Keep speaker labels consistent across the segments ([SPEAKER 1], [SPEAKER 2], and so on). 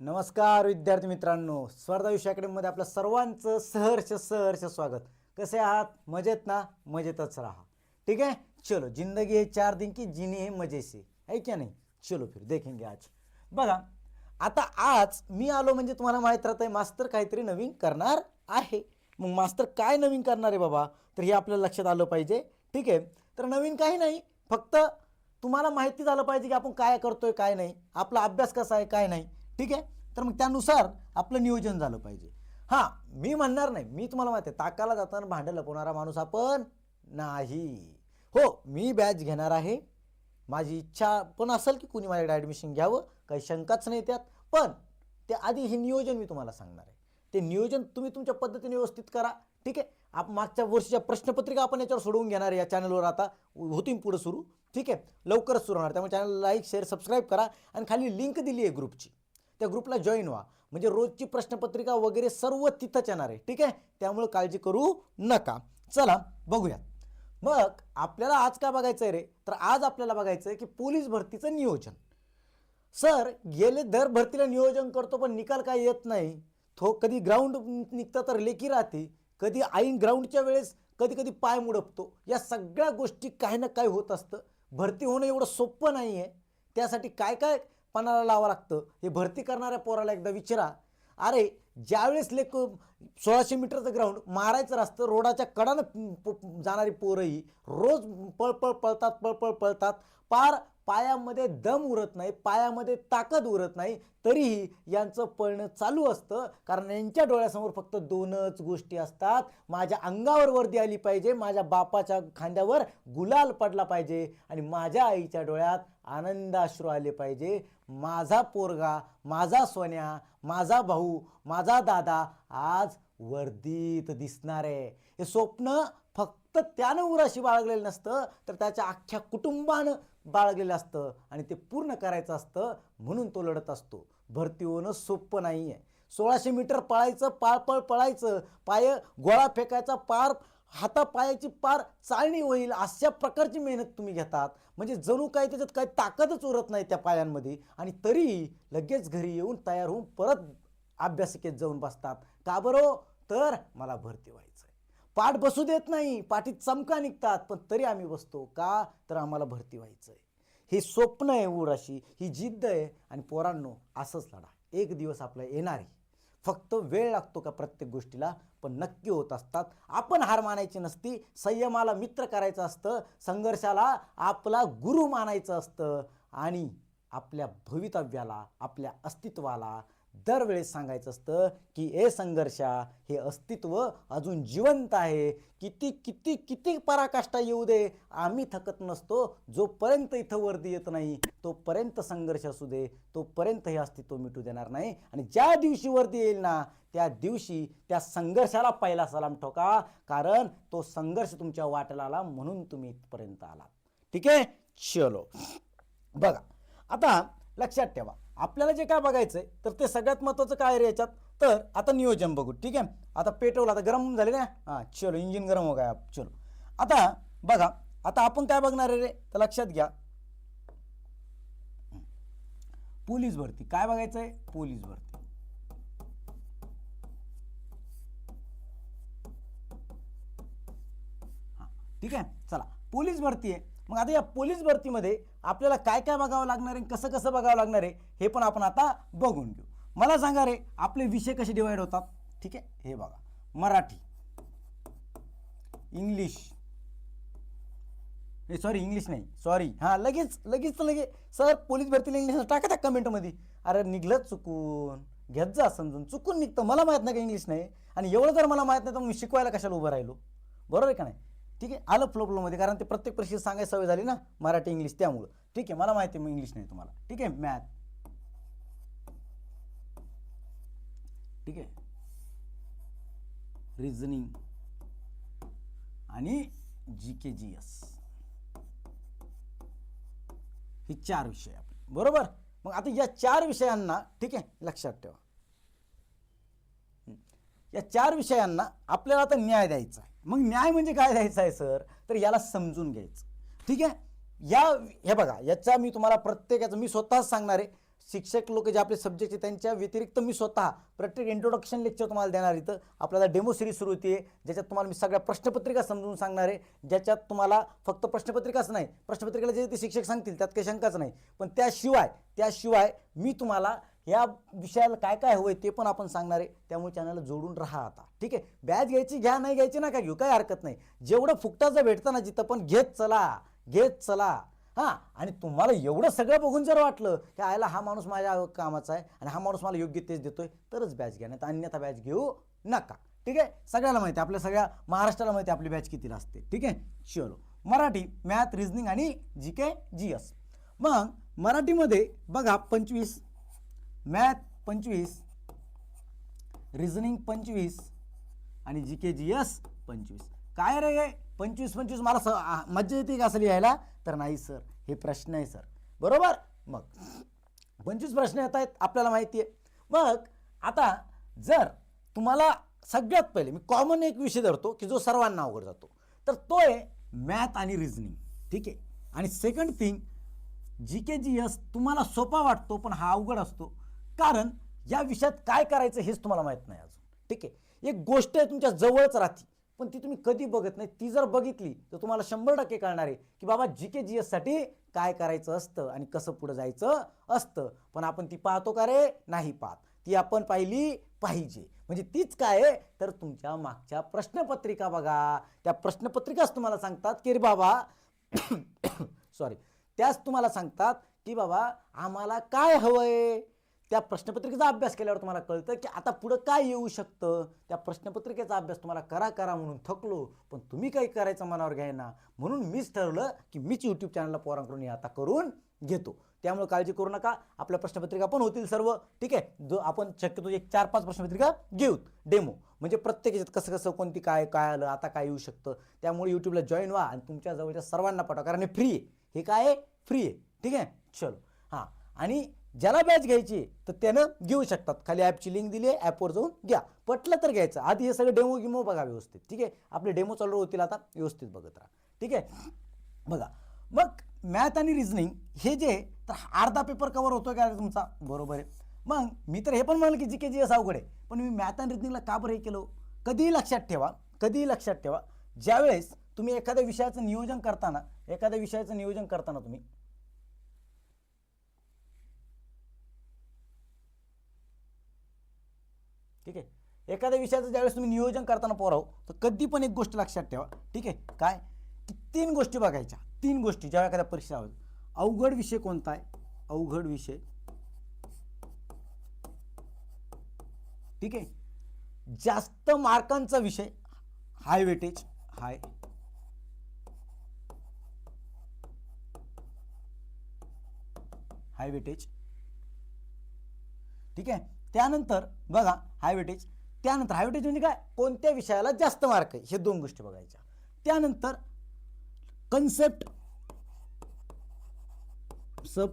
[SPEAKER 1] नमस्कार विद्यार्थी मित्रांनो. स्पर्धा विषय अकॅडमीमध्ये आपलं सर्वांचं सहर्ष सहर्ष स्वागत. कसे आहात? मजेत ना? मजेतच राहा. ठीक है चलो जिंदगी है चार दिन की जिनी है मजे से है क्या नाही? चलो फिर देखेंगे आज. बघा आता आज मी आलो म्हणजे तुम्हाला माहीत राहत आहे मास्तर काहीतरी नवीन करणार आहे. मग मास्तर काय नवीन करणार आहे बाबा? तर हे आपल्याला लक्षात आलं पाहिजे. ठीक आहे? तर नवीन काही नाही. फक्त तुम्हाला माहिती झालं पाहिजे की आपण काय करतोय काय नाही. आपला अभ्यास कसा आहे काय नाही. ठीक आहे? तर मग त्यानुसार आपलं नियोजन झालं पाहिजे. हां मी म्हणणार नाही. मी तुम्हाला माहिती आहे ताकाला जाताना भांडं लपवणारा माणूस आपण नाही. हो मी बॅच घेणार आहे. माझी इच्छा पण असेल की कुणी माझ्याकडे ॲडमिशन घ्यावं. काही शंकाच नाही त्यात. पण ते आधी हे नियोजन मी तुम्हाला सांगणार आहे. ते नियोजन तुम्ही तुमच्या पद्धतीने व्यवस्थित करा. ठीक आहे? आप मागच्या वर्षीच्या प्रश्नपत्रिका आपण याच्यावर सोडवून घेणार आहे या चॅनलवर आता. होती पुढं सुरू. ठीक आहे? लवकरच सुरू होणार. त्यामुळे चॅनल लाईक शेअर सबस्क्राईब करा. आणि खाली लिंक दिली आहे ग्रुपची त्या ग्रुपला जॉईन व्हा. म्हणजे रोजची प्रश्नपत्रिका वगैरे सर्व तिथंच येणार आहे. ठीक आहे? त्यामुळे काळजी करू नका. चला बघूया मग आपल्याला आज काय बघायचं आहे रे? तर आज आपल्याला बघायचं आहे की पोलीस भरतीचं नियोजन. सर गेले दर भरतीला नियोजन करतो पण निकाल काय येत नाही. थो कधी ग्राउंड निघतं तर लेखी राहते. कधी आईन ग्राउंडच्या वेळेस कधी कधी पाय मुडपतो. या सगळ्या गोष्टी काही ना काय होत असतं. भरती होणं एवढं सोपं नाही आहे त्यासाठी काय काय पणाला लावं लागतं. हे भरती करणाऱ्या पोराला एकदा विचारा. अरे ज्यावेळेस लेक सोळाशे मीटरचं ग्राउंड मारायचं असतं रोडाच्या कडानं जाणारी पोरंही रोज पळपळ पळतात पळपळ पळतात. पार पायामध्ये दम उरत नाही पायामध्ये ताकद उरत नाही तरीही यांचं पळणं चालू असतं. कारण यांच्या डोळ्यासमोर फक्त दोनच गोष्टी असतात. माझ्या अंगावर वर्दी आली पाहिजे माझ्या बापाच्या खांद्यावर गुलाल पडला पाहिजे आणि माझ्या आईच्या डोळ्यात आनंदाश्रू आले पाहिजे. माझा पोरगा माझा सोन्या माझा भाऊ माझा दादा आज वर्दीत दिसणार आहे. हे स्वप्न फक्त त्यानं उराशी बाळगलेलं नसतं तर त्याच्या अख्ख्या कुटुंबानं बाळगलेलं असतं आणि ते पूर्ण करायचं असतं म्हणून तो लढत असतो. भरती होणं सोपं नाही आहे सोळाशे मीटर पळायचं पाळपळ पळायचं पाय गोळा फेकायचा पार हातापायाची पार चाळणी होईल अशा प्रकारची मेहनत तुम्ही घेतात. म्हणजे जणू काय त्याच्यात काही ताकदच उरत नाही त्या पायांमध्ये. आणि तरीही लगेच घरी येऊन तयार होऊन परत अभ्यासिकेत जाऊन बसतात. का बरं? तर मला भरती व्हायचं आहे पाठ बसू देत नाही पाठीत चमका निघतात पण तरी आम्ही बसतो. का? तर आम्हाला भरती व्हायचं आहे हे स्वप्न आहे उराशी ही जिद्द आहे. आणि पोरांनो असंच लढा. एक दिवस आपला येणार आहे फक्त वेळ लागतो का प्रत्येक गोष्टीला? पण नक्की होत असतात. आपण हार मानायची नसती संयमाला मित्र करायचं असतं संघर्षाला आपला गुरु मानायचं असतं आणि आपल्या भवितव्याला आपल्या अस्तित्वाला दरवेळेस सांगायचं असतं की ए संघर्षा हे अस्तित्व अजून जिवंत आहे. किती किती किती पराकाष्ठा येऊ दे. आम्ही थकत नसतो. जोपर्यंत इथं वर्दी येत नाही तोपर्यंत संघर्ष असू दे. तोपर्यंत हे अस्तित्व मिटू देणार नाही. आणि ज्या दिवशी वर्दी येईल ना त्या दिवशी त्या संघर्षाला पहिला सलाम ठोका. कारण तो संघर्ष तुमच्या वाटेला आला म्हणून तुम्ही इथपर्यंत आलात. ठीक आहे? चलो. बघा. आता लक्षात ठेवा. आपल्याला जे काय बघायचं आहे तर ते सगळ्यात महत्त्वाचं काय रे याच्यात? तर आता नियोजन बघू ठीक आहे? आता पेट्रोल आता गरम झाले ना? हां चलो इंजिन गरम हो गया चलो. आता बघा आता आपण काय बघणार आहे रे? तर लक्षात घ्या. पोलीस भरती. काय बघायचं आहे पोलीस भरती. ठीक आहे? चला पोलीस भरती आहे. मग आता या पोलीस भरतीमध्ये आपल्याला काय काय बघावं लागणार आहे कसं कसं बघावं लागणार आहे हे पण आपण आता बघून घेऊ. मला सांगा रे आपले विषय कसे डिवाईड होतात? ठीक आहे? हे बघा. मराठी. इंग्लिश हे सॉरी इंग्लिश नाही. सॉरी हां लगेच लगेच तर लगेच सर पोलीस भरतीला इंग्लिश टाका त्या कमेंटमध्ये. अरे निघलं चुकून. घेत जा समजून. चुकून निघतं. मला माहीत नाही का इंग्लिश नाही. आणि एवढं जर मला माहीत नाही तर मी शिकवायला कशाला उभं राहिलो? बरोबर आहे का नाही? ठीक आहे? आलं फ्लो फ्लोमध्ये कारण ते प्रत्येक परीक्षेत सांगायची सवय झाली ना मराठी इंग्लिश त्यामुळं. ठीक आहे? मला माहिती आहे मग इंग्लिश नाही तुम्हाला. ठीक आहे? मॅथ. ठीक आहे? रिझनिंग आणि जी के जी एस हे चार विषय आपले. बरोबर? मग आता या चार विषयांना ठीक आहे लक्षात ठेवा. या चार विषयांना आपल्याला आता न्याय द्यायचा आहे. मग न्याय म्हणजे काय द्यायचा आहे सर? तर याला समजून घ्यायचं. ठीक आहे? या हे बघा याचा मी तुम्हाला प्रत्येकाचं मी स्वतःच सांगणार आहे. शिक्षक लोक जे आपले सब्जेक्ट आहेत त्यांच्या व्यतिरिक्त मी स्वतः प्रत्येक इंट्रोडक्शन लेक्चर तुम्हाला देणार इथं आपल्याला डेमो सिरीज सुरू होती ज्याच्यात तुम्हाला मी सगळ्या प्रश्नपत्रिका समजून सांगणार आहे. ज्याच्यात तुम्हाला फक्त प्रश्नपत्रिकाच नाही प्रश्नपत्रिकेला जे ते शिक्षक सांगतील त्यात काही शंकाच नाही. पण त्याशिवाय त्याशिवाय मी तुम्हाला या विषयाला काय काय हवंय ते पण आपण सांगणार आहे. त्यामुळे चॅनलला जोडून राहा आता. ठीक आहे? बॅच घ्यायची घ्या नाही घ्यायची ना काय घेऊ. काय हरकत नाही. जेवढं फुकटाचं भेटतं ना जिथं पण घेत चला घेत चला. हां? आणि तुम्हाला एवढं सगळं बघून जर वाटलं की आयला हा माणूस माझ्या कामाचा आहे आणि हा माणूस मला योग्य तेच देतोय तरच बॅच घ्या. नाही तर अन्यथा बॅच घेऊ नका. ठीक आहे? सगळ्याला माहिती आपल्या सगळ्या महाराष्ट्राला माहिती आपली बॅच कितीला असते. ठीक आहे? चलो. मराठी मॅथ रिझनिंग आणि जी के जी एस. मग मराठीमध्ये बघा पंचवीस मॅथ पंचवीस रिझनिंग पंचवीस आणि जी के जी एस पंचवीस. काय रे पंचवीस पंचवीस मला स मज्जा येते का असं लिहायला? तर नाही सर. हे प्रश्न आहे सर. बरोबर? मग पंचवीस प्रश्न येत आहेत आपल्याला माहिती आहे. मग आता जर तुम्हाला सगळ्यात पहिले मी कॉमन एक विषय धरतो की जो सर्वांना अवघड जातो. तर तो आहे मॅथ आणि रिझनिंग. ठीक आहे? आणि second thing G K G S तुम्हाला सोपा वाटतो पण हा अवघड असतो. कारण या विषयात काय करायचं हेच तुम्हाला माहीत नाही अजून. ठीक आहे? एक गोष्ट आहे तुमच्या जवळच राहते पण ती तुम्ही कधी बघत नाही. ती जर बघितली तर तुम्हाला शंभर टक्के कळणार आहे की बाबा जी के जी एससाठी काय करायचं असतं आणि कसं पुढं जायचं असतं. पण आपण ती पाहतो का रे? नाही पाहत. ती आपण पाहिली पाहिजे. म्हणजे तीच काय तर तुमच्या मागच्या प्रश्नपत्रिका बघा. त्या प्रश्नपत्रिकाच तुम्हाला सांगतात की रे बाबा सॉरी त्याच तुम्हाला सांगतात की बाबा आम्हाला काय हवंय? त्या प्रश्नपत्रिकेचा अभ्यास केल्यावर तुम्हाला कळतं की आता पुढं काय येऊ शकतं? त्या प्रश्नपत्रिकेचा अभ्यास तुम्हाला करा करा म्हणून थकलो पण तुम्ही काही करायचं मनावर घ्यायना. म्हणून मीच ठरवलं की मीच यूट्यूब चॅनलला पोरांकडून हे आता करून घेतो. त्यामुळे काळजी करू नका. आपल्या प्रश्नपत्रिका पण होतील सर्व. ठीक आहे? जो आपण शक्यतो एक चार पाच प्रश्नपत्रिका घेऊत डेमो म्हणजे प्रत्येक याच्यात कसं कसं कोणती काय काय आलं आता काय येऊ शकतं? त्यामुळे यूट्यूबला जॉईन व्हा आणि तुमच्या जवळच्या सर्वांना पाठवा. कारण हे फ्री आहे. हे काय आहे? फ्री आहे. ठीक आहे? चलो. हां. आणि ज्याला बॅच घ्यायची तर त्यानं घेऊ शकतात. खाली ॲपची लिंक दिली आहे ॲपवर जाऊन घ्या. पटलं तर घ्यायचं. आधी हे सगळं डेमो गिमो बघा व्यवस्थित. ठीक आहे? आपले डेमो चालू होतील आता व्यवस्थित बघत राहा. ठीक आहे? बघा. मग मॅथ आणि रिझनिंग हे जे तर अर्धा पेपर कवर होतो का तुमचा? बरोबर आहे. मग मी तर हे पण म्हणलं की जी के जी एस अवघड आहे. पण मी मॅथ आणि रिझनिंगला का बरं हे केलं? कधीही लक्षात ठेवा. कधीही लक्षात ठेवा. ज्यावेळेस तुम्ही एखाद्या विषयाचं नियोजन करताना एखाद्या विषयाचं नियोजन करताना तुम्ही ठीक आहे? एखाद्या विषयाचं ज्यावेळेस तुम्ही नियोजन करताना पोराव तर कधी पण एक गोष्ट लक्षात ठेवा. ठीक आहे? काय? की तीन गोष्टी बघायच्या. तीन गोष्टी ज्या एखाद्या परीक्षा होईल. अवघड विषय कोणता आहे? अवघड विषय. ठीक आहे? जास्त मार्कांचा विषय हाय वेटेज हाय हाय वेटेज ठीक आहे? त्यानंतर बघा हाय वेटेज त्यानंतर हाय वेटेज म्हणजे काय? कोणत्या विषयाला जास्त मार्क आहे? हे दोन गोष्टी बघायच्या. त्यानंतर कन्सेप्ट सब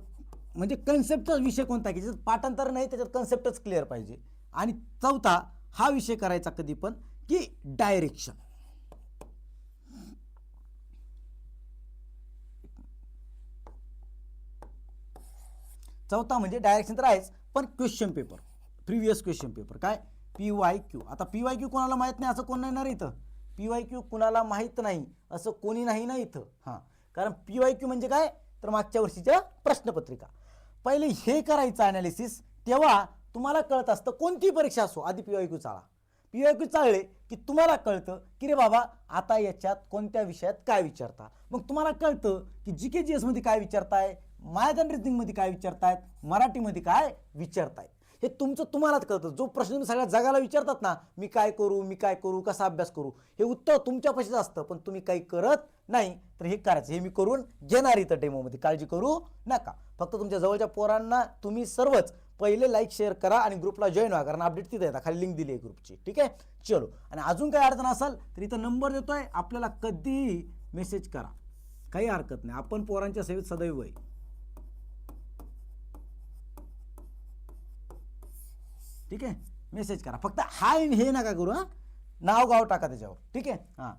[SPEAKER 1] म्हणजे कन्सेप्टचा विषय कोणता आहे की ज्याच्यात पाठांतर नाही त्याच्यात कन्सेप्टच क्लिअर पाहिजे. आणि चौथा हा विषय करायचा कधी पण की डायरेक्शन चौथा म्हणजे डायरेक्शन तर आहेच पण question paper previous question paper. काय? P Y Q. आता पी वाय क्यू कोणाला माहीत नाही असं कोण नाही ना इथं? पी वाय क्यू कुणाला माहीत नाही असं कोणी नाही ना इथं? हां. कारण पी वाय क्यू म्हणजे काय? तर मागच्या वर्षीच्या प्रश्नपत्रिका. पहिले हे करायचं ॲनालिसिस तेव्हा तुम्हाला कळत असतं कोणती परीक्षा असो. आधी पी वाय क्यू चाळा. पी वाय क्यू चालले की तुम्हाला कळतं की रे बाबा आता याच्यात कोणत्या विषयात काय विचारता? मग तुम्हाला कळतं की जी के जी एसमध्ये काय विचारताय मॅथ अँड काय विचारतायत मराठीमध्ये काय विचारतायत. हे तुमचं तुम्हालाच कळतं. जो प्रश्न तुम्ही सगळ्या जगाला विचारतात ना मी काय करू मी काय करू कसा अभ्यास करू हे उत्तर तुमच्यापाशीच असतं पण तुम्ही काही करत नाही तर हे करायचं. हे मी करून घेणार इथं डेमोमध्ये काळजी करू नका. फक्त तुमच्या जवळच्या पोरांना तुम्ही सर्वच पहिले लाईक शेअर करा आणि ग्रुपला जॉईन व्हा कारण अपडेट तिथे येतात. खाली लिंक दिली आहे ग्रुपची ठीक आहे? चलो. आणि अजून काही अडचण असाल तर इथं नंबर देतोय. आपल्याला कधीही मेसेज करा. काही हरकत नाही. आपण पोरांच्या सेवेत सदैव आहे. ठीक आहे? मेसेज करा. फक्त हाय हे नका करू हां. नाव गाव टाका त्याच्यावर. ठीक आहे? हां.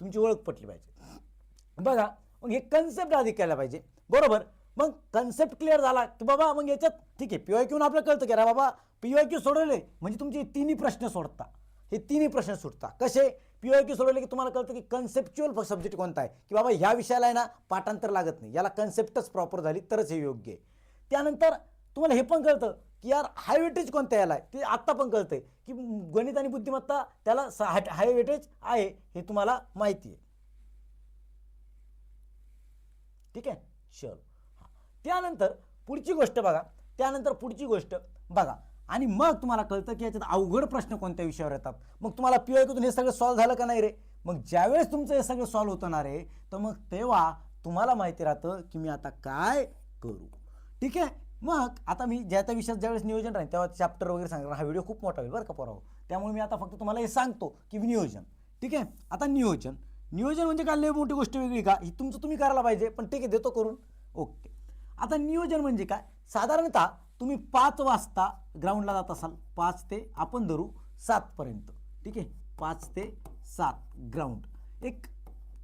[SPEAKER 1] तुमची ओळख पटली पाहिजे. बघा मग हे कन्सेप्ट आधी केला पाहिजे. बरोबर? मग कन्सेप्ट क्लिअर झाला की बाबा मग याच्यात ठीक आहे पीवाय क्यून आपल्याला कळतं की अरे बाबा पीवाय क्यू सोडवले. म्हणजे तुमचे तिन्ही प्रश्न सोडता. हे तिन्ही प्रश्न सुटता कसे? पीवाय क्यू सोडवले की तुम्हाला कळतं की कन्सेप्च्युअल सब्जेक्ट कोणता आहे. की बाबा ह्या विषयाला आहे ना पाठांतर लागत नाही. याला कन्सेप्टच प्रॉपर झाली तरच हे योग्य आहे. त्यानंतर तुम्हाला हे पण कळतं की यार हाय वेटेज कोणत्या याला आहे? ते आत्ता पण कळतंय की गणित आणि बुद्धिमत्ता त्याला हाय वेटेज आहे हे तुम्हाला माहिती आहे. ठीक आहे? चलो त्यानंतर पुढची गोष्ट बघा. त्यानंतर पुढची गोष्ट बघा. आणि मग तुम्हाला कळतं की याच्यात अवघड प्रश्न कोणत्या विषयावर येतात? मग तुम्हाला पी हे सगळं सॉल्व्ह झालं का नाही रे? मग ज्यावेळेस तुमचं हे सगळं सॉल्व्ह होतं ना रे तर मग तेव्हा तुम्हाला माहिती राहतं की मी आता काय करू? ठीक आहे? मग आता मी ज्या त्या विषयात ज्यावेळेस नियोजन राहील तेव्हा चॅप्टर वगैरे सांगणार. हा व्हिडिओ खूप मोठा होईल बरं का पोराव त्यामुळे मी आता फक्त तुम्हाला हे सांगतो की नियोजन. ठीक आहे? आता नियोजन. नियोजन म्हणजे काय? लय मोठी गोष्ट वेगळी का? ही तुमचं तुम्ही करायला पाहिजे पण ठीक आहे देतो करून. ओके. आता नियोजन म्हणजे काय? साधारणतः तुम्ही पाच वाजता ग्राउंडला जात असाल. पाच ते आपण धरू सातपर्यंत ठीक आहे? पाच ते सात ग्राउंड एक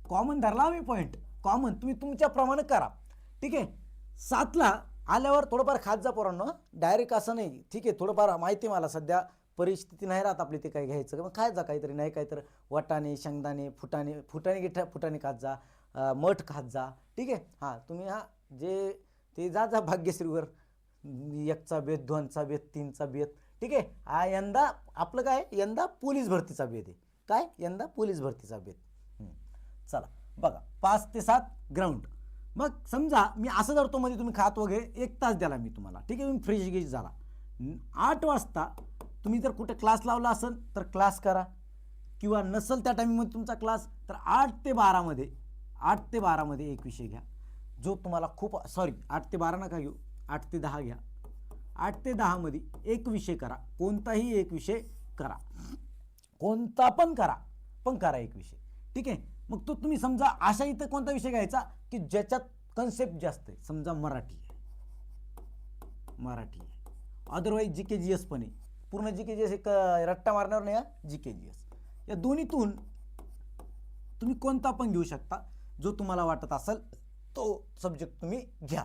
[SPEAKER 1] कॉमन धरला मी पॉईंट कॉमन तुम्ही तुमच्याप्रमाणे करा. ठीक आहे? सातला आल्यावर थोडंफार खात जा पोरांनो. डायरेक्ट असं नाही. ठीक आहे थोडंफार माहिती आहे मला सध्या. परिस्थिती नाही राहत आपली ते काही घ्यायचं. मग खायचं जा काहीतरी नाही काहीतरी वाटाणे शेंगदाणे फुटाणे फुटाणे गिठा फुटाणे खात जा. मठ खात जा. ठीक आहे? हां तुम्ही हा जे ते जा जा भाग्यश्रीवर. एकचा बेत दोनचा बेत तीनचा बेत. ठीक आहे? हा यंदा आपलं काय? यंदा पोलीस भरतीचा बेत आहे. काय? यंदा पोलीस भरतीचा बेत. चला बघा. पाच ते सात ग्राउंड मग समजा मी असं धरतो मध्ये तुम्ही खात वगैरे एक तास द्याला मी तुम्हाला. ठीक आहे तुम्ही फ्रेश गेज झाला. आठ वाजता तुम्ही जर कुठे क्लास लावला असेल तर क्लास करा. किंवा नसेल त्या टायमिंगमध्ये तुमचा क्लास तर आठ ते बारामध्ये आठ ते बारामध्ये एक विषय घ्या. जो तुम्हाला खूप सॉरी आठ ते बारा नका घेऊ आठ ते दहा घ्या. आठ ते दहामध्ये एक विषय करा. कोणताही एक विषय करा. कोणता पण करा पण करा एक विषय. ठीक आहे? मग तो तुम्ही समजा अशा इथं कोणता विषय घ्यायचा की ज्याच्यात कन्सेप्ट जास्त आहे? समजा मराठी आहे. मराठी आहे. अदरवाईज जी के जी एस पण आहे. पूर्ण जी के जी एस एक रट्टा मारणार नाही जी के जी एस या दोन्हीतून तुम्ही कोणता पण घेऊ शकता. जो तुम्हाला वाटत असेल तो सब्जेक्ट तुम्ही घ्या.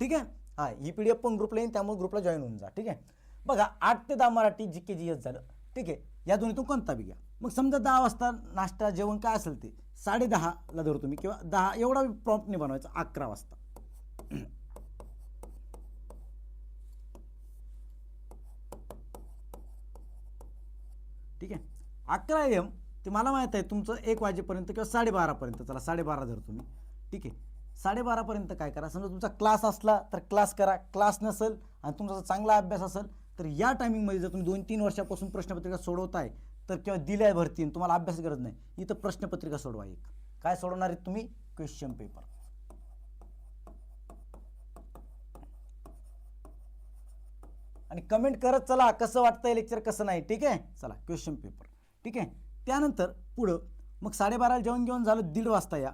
[SPEAKER 1] ठीक आहे? हां ही पी डी एफ पण ग्रुपला येईल त्यामुळे ग्रुपला जॉईन होऊन जा. ठीक आहे? बघा आठ ते दहा मराठी जी के जी एस झालं. ठीक आहे? या दोन्हीतून कोणता बी घ्या. मग समजा दहा वाजता नाश्ता जेवण काय असेल ते साडे दहाला धरू तुम्ही किंवा दहा एवढा प्रॉम्प्ट नाही बनवायचा अकरा वाजता. ठीक आहे? अकरा एम ते मला माहीत आहे तुमचं एक वाजेपर्यंत किंवा साडेबारापर्यंत चला साडेबारा धर तुम्ही. ठीक आहे? साडेबारापर्यंत काय करा समजा तुमचा क्लास असला तर क्लास करा. क्लास नसेल आणि तुमचा जर चांगला अभ्यास असेल तर या टायमिंगमध्ये जर तुम्ही दोन तीन वर्षापासून प्रश्नपत्रिका सोडवताय तर किंवा दिल्या भरतीन तुम्हाला अभ्यास गरज नाही इथं प्रश्नपत्रिका सोडवा एक. काय सोडवणार आहे तुम्ही? क्वेश्चन पेपर आणि कमेंट करत चला कसं वाटतंय लेक्चर कसं नाही ठीक आहे? चला क्वेश्चन पेपर ठीक आहे? त्यानंतर पुढं मग साडेबाराला जेवण घेऊन झालं दीड वाजता या.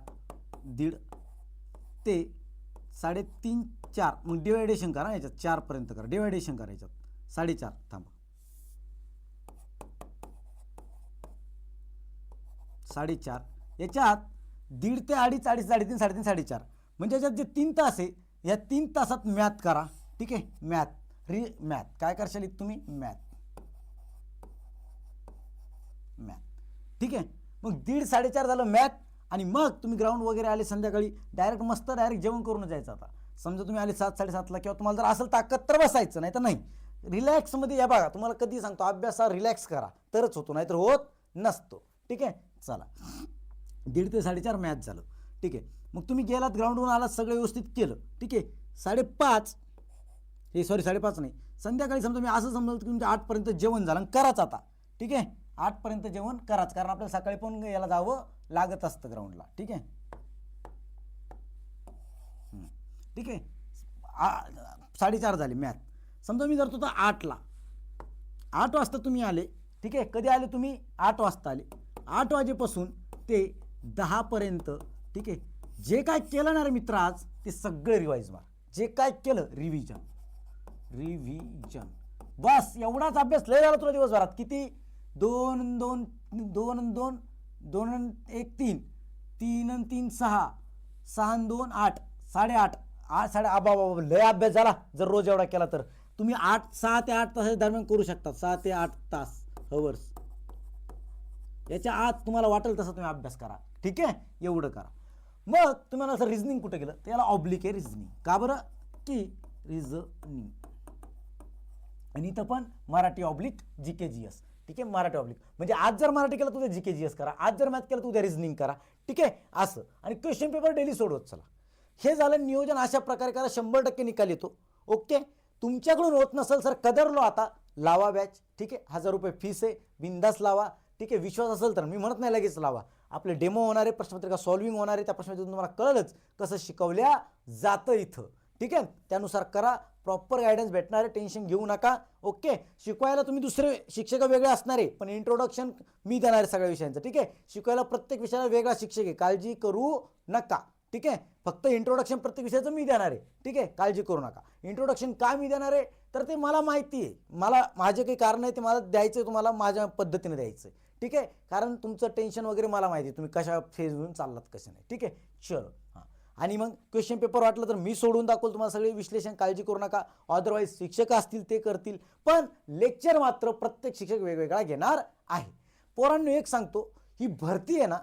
[SPEAKER 1] दीड ते साडेतीन चार. मग डिवायडेशन करा याच्यात चारपर्यंत करा. डिवायडेशन करा याच्यात. साडेचार थांबा. साडेचार. याच्यात दीड ते अडीच अडीच साडेतीन साडेतीन साडेचार. म्हणजे याच्यात जे तीन तास आहे या तीन तासात मॅथ करा. ठीक आहे? मॅथ री मॅथ काय करशाल तुम्ही? मॅथ मॅथ ठीक आहे? मग दीड साडेचार झालं मॅथ आणि मग तुम्ही ग्राउंड वगैरे आले संध्याकाळी. डायरेक्ट मस्त डायरेक्ट जेवण करून जायचं आता. समजा तुम्ही आले सात साडेसातला किंवा तुम्हाला जर असेल ताकद तर बसायचं नाही. तर नाही रिलॅक्समध्ये या बघा. तुम्हाला कधी सांगतो अभ्यास हा रिलॅक्स करा. तरच होतो नाहीतर होत नसतो. ठीक आहे? चला. दीड ते साडेचार मॅच झालं. ठीक आहे. मग तुम्ही गेलात ग्राउंडवरून आलात सगळं व्यवस्थित केलं. ठीक आहे. साडेपाच हे सॉरी साडेपाच नाही. संध्याकाळी समजा मी असं समजलं की तुमच्या आठपर्यंत जेवण झालं आणि कराच आता. ठीक आहे? आठपर्यंत जेवण कराच. कारण आपल्याला सकाळी पण याला जावं लागत असतं ग्राउंडला ठीक आहे? ठीक आहे? आ- साडेचार झाले मॅथ समजा मी जर तुझा आठला. आठ वाजता तुम्ही आले. ठीक आहे? कधी आले तुम्ही? आठ वाजता आले. आठ वाजेपासून ते दहापर्यंत ठीक आहे? जे काय केलं ना रे मित्र आज ते सगळं रिवाईज मार. जे काय केलं रिव्हिजन रिव्हिजन बस एवढाच अभ्यास लय झाला तुला दिवसभरात. किती? दोन अन दोन दोन अन दोन दोन अन एक तीन तीन अन तीन सहा सहा दोन आठ साडेआठ आठ साडे आबा बाबा लय अभ्यास झाला. जर रोज एवढा केला तर. तुम्ही आठ सहा ते आठ तासाच्या दरम्यान करू शकता. सहा ते आठ तास हवर्स. याच्या आत तुम्हाला वाटेल तसं तुम्ही अभ्यास करा. ठीक आहे? एवढं करा. मग तुम्हाला असं रिझनिंग कुठं गेलं? त्याला ऑब्लिक आहे रिझनिंग का बरं? की रिझनिंग आणि इथं पण Marathi oblique G K G S ठीक आहे? मराठी ऑब्लिक म्हणजे आज जर मराठी केलं तर उद्या जी के जी एस करा. आज जर मॅथ केलं तर उद्या रिझनिंग करा. ठीक आहे? असं. आणि क्वेश्चन पेपर डेली सोडवत चला. हे झालं नियोजन अशा प्रकारे करा. शंभर टक्के निकाल येतो. ओके? तुमच्याकडून होत नसेल सर कदरलो आता. लावा बॅच ठीक आहे? हजार रुपये फीस आहे. बिंदास लावा. ठीक आहे विश्वास असेल तर. मी म्हणत नाही लगेच लावा. आपले डेमो होणार आहे प्रश्नपत्रिका सॉल्विंग होणार आहे त्या प्रश्नपत्रिकेतून तुम्हाला कळलंच कसं शिकवल्या जातं इथं. ठीक आहे? त्यानुसार करा. प्रॉपर गायडन्स भेटणार आहे टेन्शन घेऊ नका. ओके शिकवायला तुम्ही दुसरे शिक्षक वेगळे असणारे पण इंट्रोडक्शन मी देणार आहे सगळ्या विषयांचं. ठीक आहे? शिकवायला प्रत्येक विषयाला वेगळा शिक्षक आहे. काळजी करू नका. ठीक आहे? फक्त इंट्रोडक्शन प्रत्येक विषयाचं मी देणार आहे. ठीक आहे? काळजी करू नका. इंट्रोडक्शन का मी देणार आहे? तर ते मला माहिती आहे. मला माझे काही कारण आहे ते मला द्यायचं आहे तुम्हाला माझ्या पद्धतीने द्यायचं आहे ठीक आहे? कारण तुमचं टेन्शन वगैरे मला माहिती आहे. तुम्ही कशा फेजून चाललात कसं नाही. ठीक आहे? चलो. हां. आणि मग क्वेश्चन पेपर वाटलं तर मी सोडून दाखवलं तुम्हाला सगळे विश्लेषण. काळजी करू नका. अदरवाईज शिक्षक असतील ते करतील. पण लेक्चर मात्र प्रत्येक शिक्षक वेगवेगळा घेणार आहे. पोरांनो एक सांगतो. ही भरती आहे ना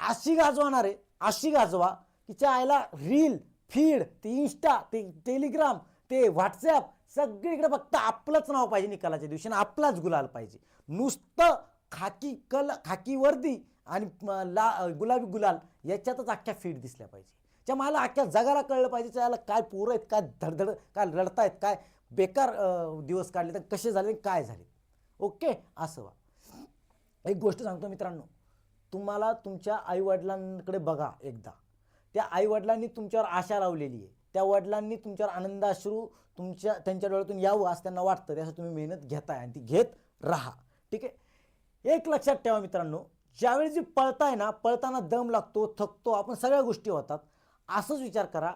[SPEAKER 1] अशी गाजवणार आहे अशी गाजवा की त्या आयला रील फीड ते इन्स्टा ते टेलिग्राम ते व्हॉट्सॲप सगळीकडे फक्त आपलंच नाव पाहिजे निकालाच्या दिवशी आणि आपलाच गुलाल पाहिजे. नुसतं खाकी कल खाकी वर्दी आणि ला गुलाबी गुलाल याच्यातच अख्ख्या फीट दिसल्या पाहिजे. त्या मला अख्ख्या जगाला कळलं पाहिजे त्याला काय पोरं आहेत काय धडधड काय रडतायत काय बेकार दिवस काढले तर कसे झाले आणि काय झाले ओके? असं वा एक गोष्ट सांगतो मित्रांनो. तुम्हाला तुमच्या आईवडिलांकडे बघा एकदा. त्या आईवडिलांनी तुमच्यावर आशा लावलेली आहे. त्या वडिलांनी तुमच्यावर आनंदाश्रू तुमच्या त्यांच्या डोळ्यातून यावं असं त्यांना वाटतं. त्यासाठी तुम्ही मेहनत घेताय आणि ती घेत राहा. ठीक आहे? एक लक्षात ठेवा मित्रांनो ज्यावेळी जी पळताय ना पळताना दम लागतो थकतो आपण सगळ्या गोष्टी होतात असंच विचार करा.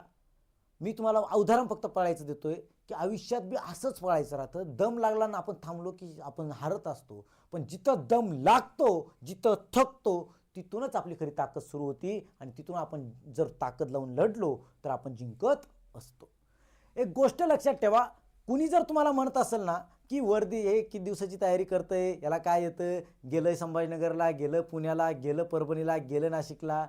[SPEAKER 1] मी तुम्हाला उदाहरण फक्त पळायचं देतोय की आयुष्यात बी असंच पळायचं राहतं. दम लागला ना आपण थांबलो की आपण हारत असतो. पण जिथं दम लागतो जिथं थकतो तिथूनच आपली खरी ताकद सुरू होती आणि तिथून आपण जर ताकद लावून लढलो तर आपण जिंकत असतो. एक गोष्ट लक्षात ठेवा कुणी जर तुम्हाला म्हणत असेल ना की वर्दी हे किती दिवसाची तयारी करतंय? याला काय येतं? गेलं संभाजीनगरला गेलं पुण्याला गेलं परभणीला गेलं नाशिकला.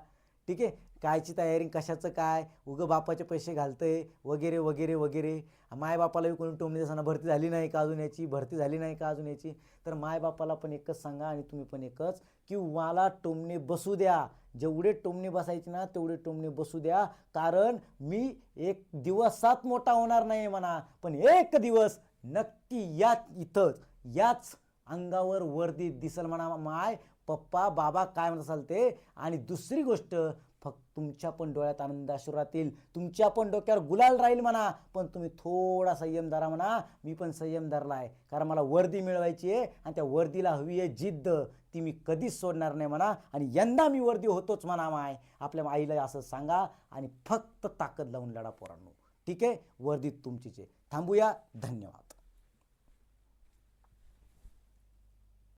[SPEAKER 1] ठीक आहे? कायची तयारी कशाचं काय? उगं बापाचे पैसे घालतंय वगैरे वगैरे वगैरे. मायबापाला कोणी टोमणी असताना भरती झाली नाही का अजून याची? भरती झाली नाही का अजून याची? तर मायबापाला पण एकच सांगा आणि तुम्ही पण एकच की मला टोमणे बसू द्या. जेवढे टोमणे बसायचे ना तेवढे टोमणे बसू द्या. कारण मी एक दिवसात मोठा होणार नाही म्हणा पण एक दिवस नक्की याच इथंच याच अंगावर वर्दी दिसल म्हणा माय. पप्पा बाबा काय म्हणत असाल ते? आणि दुसरी गोष्ट फक्त तुमच्या पण डोळ्यात आनंद अश्रू राहतील. तुमच्या पण डोक्यावर गुलाल राहील म्हणा पण तुम्ही थोडा संयम धरा म्हणा. मी पण संयम धरला आहे. कारण मला वर्दी मिळवायची आहे आणि त्या वर्दीला हवी आहे जिद्द. ती मी कधीच सोडणार नाही म्हणा. आणि यंदा मी वर्दी होतोच म्हणा माय. आपल्या आईला असं सांगा आणि फक्त ताकद लावून लढा पोरांनो. ठीक आहे? वर्दी तुमचीच आहे. थांबूया. धन्यवाद.